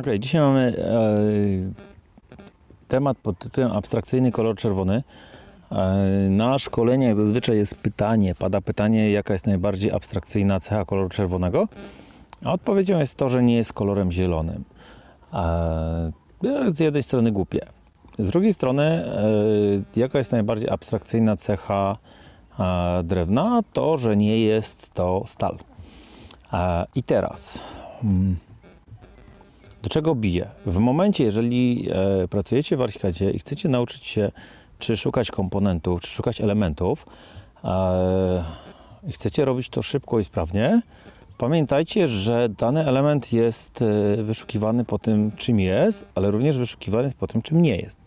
Okej, dzisiaj mamy e, temat pod tytułem abstrakcyjny kolor czerwony. E, na szkoleniach zazwyczaj jest pytanie, pada pytanie, jaka jest najbardziej abstrakcyjna cecha koloru czerwonego. A odpowiedzią jest to, że nie jest kolorem zielonym. E, z jednej strony głupie. Z drugiej strony, e, jaka jest najbardziej abstrakcyjna cecha e, drewna? To, że nie jest to stal. E, I teraz. mm, do czego bije? W momencie, jeżeli e, pracujecie w Archicadzie i chcecie nauczyć się, czy szukać komponentów, czy szukać elementów, e, i chcecie robić to szybko i sprawnie, pamiętajcie, że dany element jest e, wyszukiwany po tym, czym jest, ale również wyszukiwany jest po tym, czym nie jest.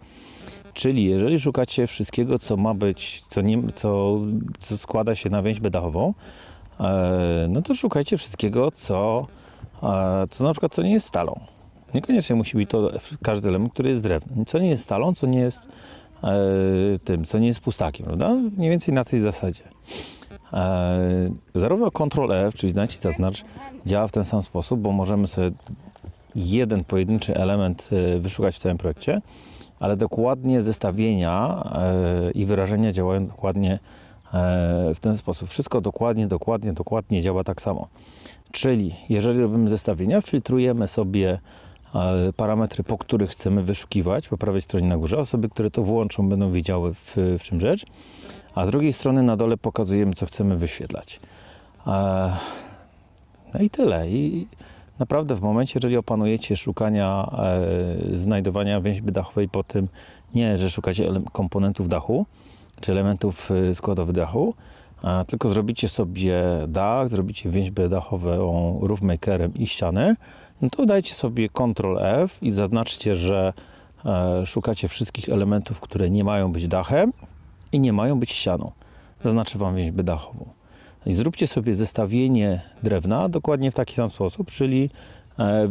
Czyli jeżeli szukacie wszystkiego, co ma być, co, nie, co, co składa się na więźbę dachową, e, no to szukajcie wszystkiego, co, e, co na przykład co nie jest stalą. Niekoniecznie musi być to każdy element, który jest drewnem. Co nie jest stalą, co nie jest e, tym, co nie jest pustakiem, prawda? Mniej więcej na tej zasadzie. E, zarówno Ctrl F, czyli znajdź i zaznacz, działa w ten sam sposób, bo możemy sobie jeden pojedynczy element e, wyszukać w całym projekcie, ale dokładnie zestawienia e, i wyrażenia działają dokładnie e, w ten sposób. Wszystko dokładnie, dokładnie, dokładnie działa tak samo. Czyli jeżeli robimy zestawienia, filtrujemy sobie e, parametry, po których chcemy wyszukiwać po prawej stronie na górze. Osoby, które to włączą, będą wiedziały w, w czym rzecz. A z drugiej strony na dole pokazujemy, co chcemy wyświetlać. E, No i tyle. I naprawdę w momencie, jeżeli opanujecie szukania, e, znajdowania więźby dachowej po tym, nie, że szukacie komponentów dachu, czy elementów e, składowych dachu, tylko zrobicie sobie dach, zrobicie więźbę dachową roofmakerem i ścianę, no to dajcie sobie Ctrl F i zaznaczcie, że e, szukacie wszystkich elementów, które nie mają być dachem i nie mają być ścianą. Zaznaczę Wam więźbę dachową. I zróbcie sobie zestawienie drewna dokładnie w taki sam sposób, czyli e, e,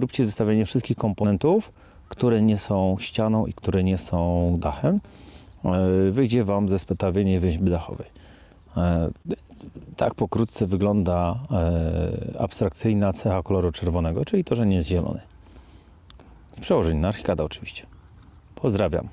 róbcie zestawienie wszystkich komponentów, które nie są ścianą i które nie są dachem. E, Wyjdzie Wam zestawienie więźby dachowej. E, Tak pokrótce wygląda e, abstrakcyjna cecha koloru czerwonego, czyli to, że nie jest zielony. W przełożeniu na Archicada oczywiście. Pozdrawiam.